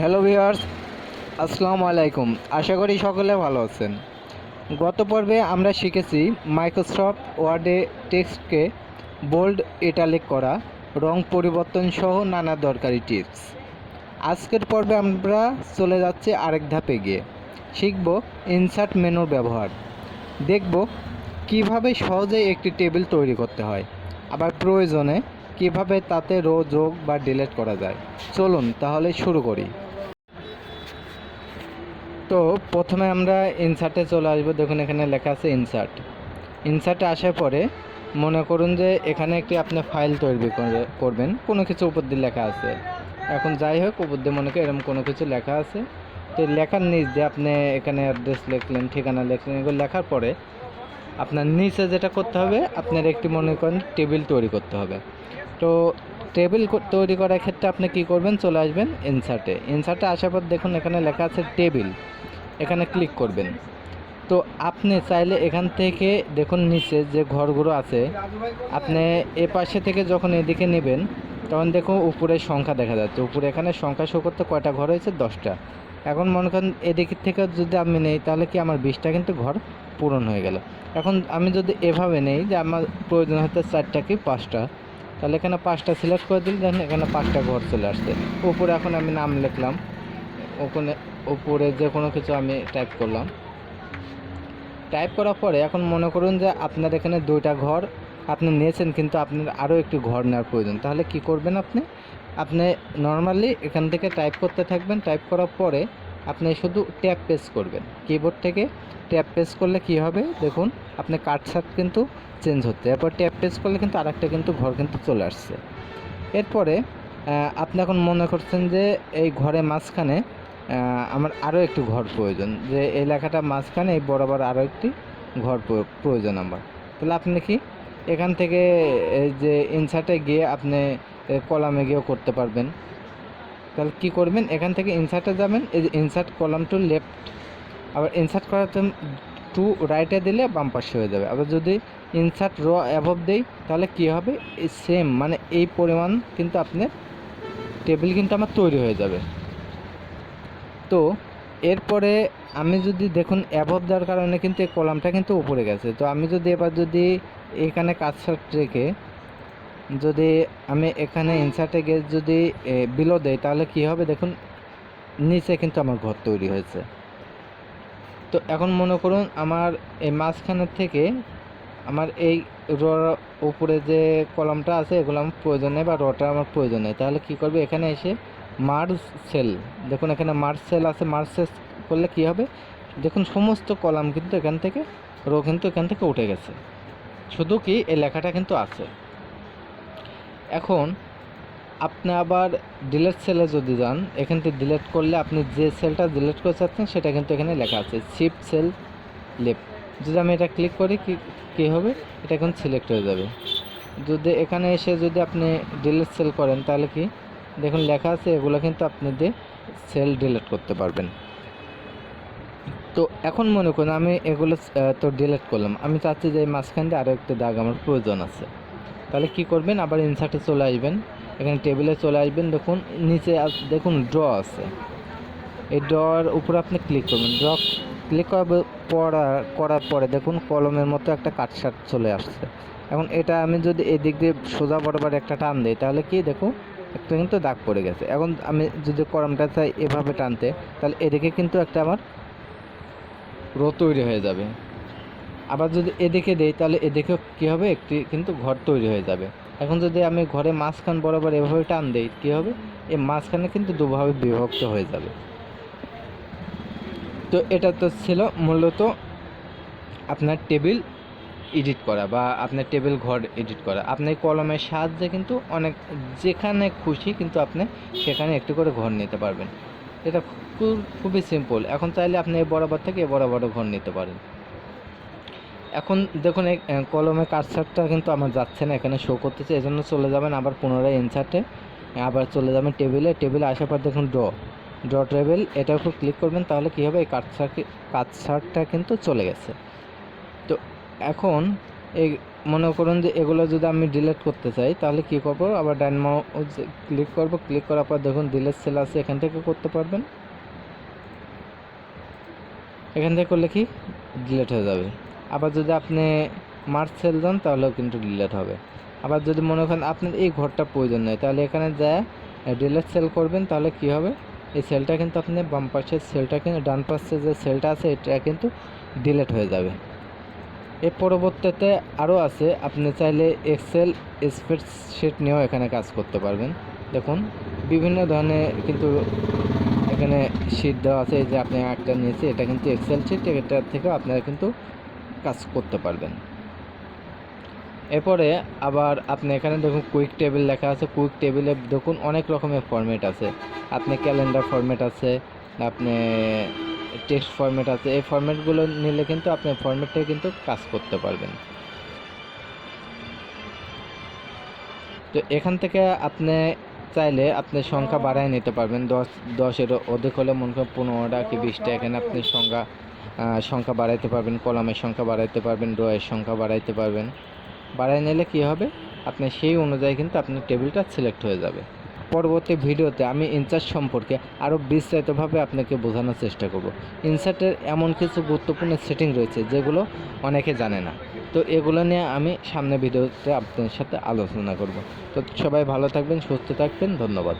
Hello viewers, আসসালামু আলাইকুম। আশা করি সকলে ভালো আছেন। গত পর্বে আমরা শিখেছি মাইক্রোসফট ওয়ার্ডে টেক্সটকে বোল্ড ইটালিক করা, রং পরিবর্তন সহ নানা দরকারি টিপস আজকের পর্বে আমরা চলে যাচ্ছি আরেক ধাপে গিয়ে। শিখব ইনসার্ট মেনুর ব্যবহার। দেখব কীভাবে সহজে একটি টেবিল তৈরি করতে হয়, আবার প্রয়োজনে কীভাবে তাতে রো যোগ বা ডিলিট করা যায়। চলুন তাহলে শুরু করি। তো প্রথমে আমরা ইনসার্টে চলে আসব। দেখুন, এখানে লেখা আছে ইনসার্ট ইনসার্টে আসার পরে মনে করুন যে এখানে একটি আপনি ফাইল তৈরি করে- করবেন। কোনো কিছু উপর দিয়ে লেখা আছে। এখন যাই হোক, উপর দিয়ে মনে করি এরকম কোনো কিছু লেখা আছে। তো লেখার নিচ দিয়ে আপনি এখানে অ্যাড্রেস লিখলেন, ঠিকানা লিখলেন, এগুলো লেখার পরে আপনার নিচে যেটা করতে হবে, আপনার একটি মনে করেন টেবিল তৈরি করতে হবে। তো টেবিল তৈরি করার ক্ষেত্রে আপনি কি করবেন? চলে আসবেন ইনসার্টে ইনসার্টে আসার পর দেখুন এখানে লেখা আছে টেবিল এখানে ক্লিক করবেন। তো আপনি চাইলে এখান থেকে দেখুন নিচে যে ঘরগুলো আছে, আপনি এ পাশে থেকে যখন এদিকে নেবেন, তখন দেখুন উপরে সংখ্যা দেখা যাচ্ছে। উপরে এখানে সংখ্যা শো করতে কয়টা ঘর হয়েছে? দশটা। এখন মনে করেন এদিক থেকে যদি আমি নেই, তাহলে কি আমার বিশটা কিন্তু ঘর পূরণ হয়ে গেল। এখন আমি যদি এভাবে নেই যে আমার প্রয়োজন হতে চারটা কি পাঁচটা তাহলে এখানে পাঁচটা সিলেক্ট করে দিলে দেখেন এখানে পাঁচটা ঘর চলে আসছে। উপরে এখন আমি নাম লিখলাম। ওখানে উপরে যে কোনো কিছু আমি টাইপ করলাম। টাইপ করার পরে এখন মনে করুন যে আপনার এখানে দুইটা ঘর, আপনি নিয়েছেন কিন্তু আপনার আরও একটি ঘর নেওয়ার প্রয়োজন। তাহলে কি করবেন আপনি? আপনি নর্মালি এখান থেকে টাইপ করতে থাকবেন। টাইপ করার পরে আপনি শুধু ট্যাপ পেস করবেন। কিবোর্ড থেকে ট্যাপ পেস করলে কি হবে? দেখুন আপনি কাটসাট কিন্তু চেঞ্জ হচ্ছে। এরপর ট্যাপ পেস করলে কিন্তু আরেকটা কিন্তু ঘর কিন্তু চলে আসছে। এরপরে আপনি এখন মনে করছেন যে এই ঘরের মাঝখানে আমার আরও একটু ঘর প্রয়োজন। যে এই লেখাটা মাঝখানে, এই বরাবর আরও একটি ঘর প্রয়- প্রয়োজন আমার। তাহলে আপনি কি এখান থেকে, এই যে ইনসার্টে গিয়ে আপনি কলামে গিয়েও করতে পারবেন। তাহলে কি করবেন? এখান থেকে ইনসার্টে যাবেন। এই যে ইনসার্ট কলাম টু লেফট আবার ইনসার্ট করাতে টু রাইটে দিলে বাম পাশে হয়ে যাবে। আবার যদি ইনসার্ট র অ্যাভব দেই, তাহলে কি হবে? এই সেম মানে এই পরিমাণ কিন্তু আপনার টেবিল কিন্তু আমার তৈরি হয়ে যাবে। তো এরপরে আমি যদি দেখুন অ্যাভব দেওয়ার কারণে কিন্তু এই কলামটা কিন্তু উপরে গেছে। তো আমি যদি এবার যদি এখানে কাজসাট রেখে যদি আমি এখানে ইনসার্টে গিয়ে যদি বিলো দেই, তাহলে কি হবে? দেখুন, নিচে কিন্তু আমার ঘর তৈরি হয়েছে। তো এখন মনে করুন, আমার এই মাঝখানের থেকে আমার এই র উপরে যে কলমটা আছে, এগুলো আমার প্রয়োজন নেই বা রটা আমার প্রয়োজন নেই। তাহলে কি করবে? এখানে এসে মার্জ সেল দেখুন এখানে মার্জ সেল আছে মার্জ সেল করলে কি হবে? দেখুন, সমস্ত কলাম কিন্তু এখান থেকে, রো কিন্তু এখান থেকে উঠে গেছে। শুধু কি, এই লেখাটা কিন্তু আছে। এখন আপনি আবার ডিলেট সেলে যদি যান, এখান থেকে ডিলেট করলে আপনি যে সেলটা ডিলেট করতে চাচ্ছেন, সেটা কিন্তু এখানে লেখা আছে শিফট সেল লেফট যদি আমি এটা ক্লিক করি, কি হবে? এটা এখন সিলেক্ট হয়ে যাবে। যদি এখানে এসে যদি আপনি ডিলেট সেল করেন, তাহলে কি? দেখুন, লেখা আছে, এগুলো কিন্তু আপনি দিয়ে সেল ডিলেট করতে পারবেন। তো এখন মনে করুন, আমি এগুলো তো ডিলিট করলাম। আমি চাচ্ছি যে মাঝখান দিয়ে আরও একটা দাগ আমার প্রয়োজন আছে। তাহলে কি করবেন? আবার ইনসার্টে চলে আসবেন। এখানে টেবিলে চলে আসবেন। দেখুন, নিচে দেখুন ড্র আছে। এই ড্রর উপরে আপনি ক্লিক করবেন। ড্র ক্লিক করার করার পরে দেখুন কলমের মতো একটা কাটসাট চলে আসছে। এখন এটা আমি যদি এদিক দিয়ে সোজা বরাবর একটা টান দিই, তাহলে কি দেখুন, একটা কিন্তু দাগ পড়ে গেছে। এখন আমি যদি কলমটা চাই এভাবে টানতে, তাহলে এদিকে কিন্তু একটা আমার রো তৈরি হয়ে যাবে। আবার যদি এদিকে দেই, তাহলে এদিকেও কী হবে? একটি কিন্তু ঘর তৈরি হয়ে যাবে। এখন যদি আমি ঘরে মাঝখান বরাবর এভাবে টান দেই, কী হবে? এই মাঝখানে কিন্তু দুভাবে বিভক্ত হয়ে যাবে। তো এটা তো ছিল মূলত আপনার টেবিল এডিট করা বা আপনার টেবিল ঘর এডিট করা। আপনি কলমের সাহায্যে কিন্তু অনেক, যেখানে খুশি কিন্তু আপনি সেখানে একটু করে ঘর নিতে পারবেন। এটা খুব, খুবই সিম্পল এখন চাইলে আপনি এ বরাবর থেকে এ বরাবরও ঘর নিতে পারেন। এখন দেখুন, এই কলমে কাটসারটা কিন্তু আমার যাচ্ছে না, এখানে শো করতেছে, এজন্য চলে যাবেন আবার পুনরায় ইনসার্টে আবার চলে যাবেন টেবিলে টেবিলে আসার পর দেখুন ড্র ড্র টেবিল এটার উপর ক্লিক করবেন, তাহলে কী হবে? এই কাটসার কাটসারটা কিন্তু চলে গেছে। তো এখন এই, মনে করুন যে এগুলো যদি আমি ডিলিট করতে চাই, তাহলে কি করব? আবার ডাইন মাউস ক্লিক করব ক্লিক করার পর দেখুন ডিলিট সেল আছে, এখান থেকে করতে পারবেন। এখান থেকে করলে কি? ডিলিট হয়ে যাবে। আবার যদি আপনি মার্চ সেল দেন, তাহলেও কিন্তু ডিলেট হবে। আবার যদি মনে করেন আপনার এই ঘরটা প্রয়োজন নেই, তাহলে এখানে যায় ডিলেট সেল করবেন, তাহলে কি হবে? এই সেলটা কিন্তু আপনি বাম পাশের সেলটা কিন্তু, ডান পাশে যে সেলটা আছে, এটা কিন্তু ডিলেট হয়ে যাবে। এর পরবর্তীতে আরও আছে, আপনি চাইলে এক্সেল স্প্রেডশিট নিয়েও এখানে কাজ করতে পারবেন। দেখুন, বিভিন্ন ধরনের কিন্তু এখানে শিট দেওয়া আছে, এই যে আপনি একটা নিয়েছি এটা কিন্তু এক্সেল শিট এটার থেকেও আপনারা কিন্তু কাজ করতে পারবেন। এরপরে আবার আপনি এখানে দেখুন কুইক টেবিল লেখা আছে। কুইক টেবিলে দেখুন অনেক রকমের ফরম্যাট আছে। আপনি ক্যালেন্ডার ফরম্যাট আছে, আপনি টেক্সট ফরম্যাট আছে। এই ফরম্যাটগুলো নিলে কিন্তু আপনি ফরম্যাটে কিন্তু কাজ করতে পারবেন। তো এখান থেকে আপনি চাইলে আপনি সংখ্যা বাড়ায় নিতে পারবেন। দশ দশের অধিক হলে মনে করেন পনেরোটা কি বিশটা। এখানে আপনি সংখ্যা সংখ্যা বাড়াইতে পারবেন, কলামের সংখ্যা বাড়াইতে পারবেন ড্রয়ের সংখ্যা বাড়াইতে পারবেন। বাড়াই নিলে কি হবে? আপনি সেই অনুযায়ী কিন্তু আপনার টেবিলটা সিলেক্ট হয়ে যাবে। পরবর্তী ভিডিওতে আমি ইনসার্ট সম্পর্কে আরও বিস্তারিতভাবে আপনাকে বোঝানোর চেষ্টা করব। ইনসার্টের এমন কিছু গুরুত্বপূর্ণ সেটিং রয়েছে যেগুলো অনেকে জানে না। তো এগুলো নিয়ে আমি সামনে ভিডিওতে আপনাদের সাথে আলোচনা করব। তো সবাই ভালো থাকবেন, সুস্থ থাকবেন, ধন্যবাদ।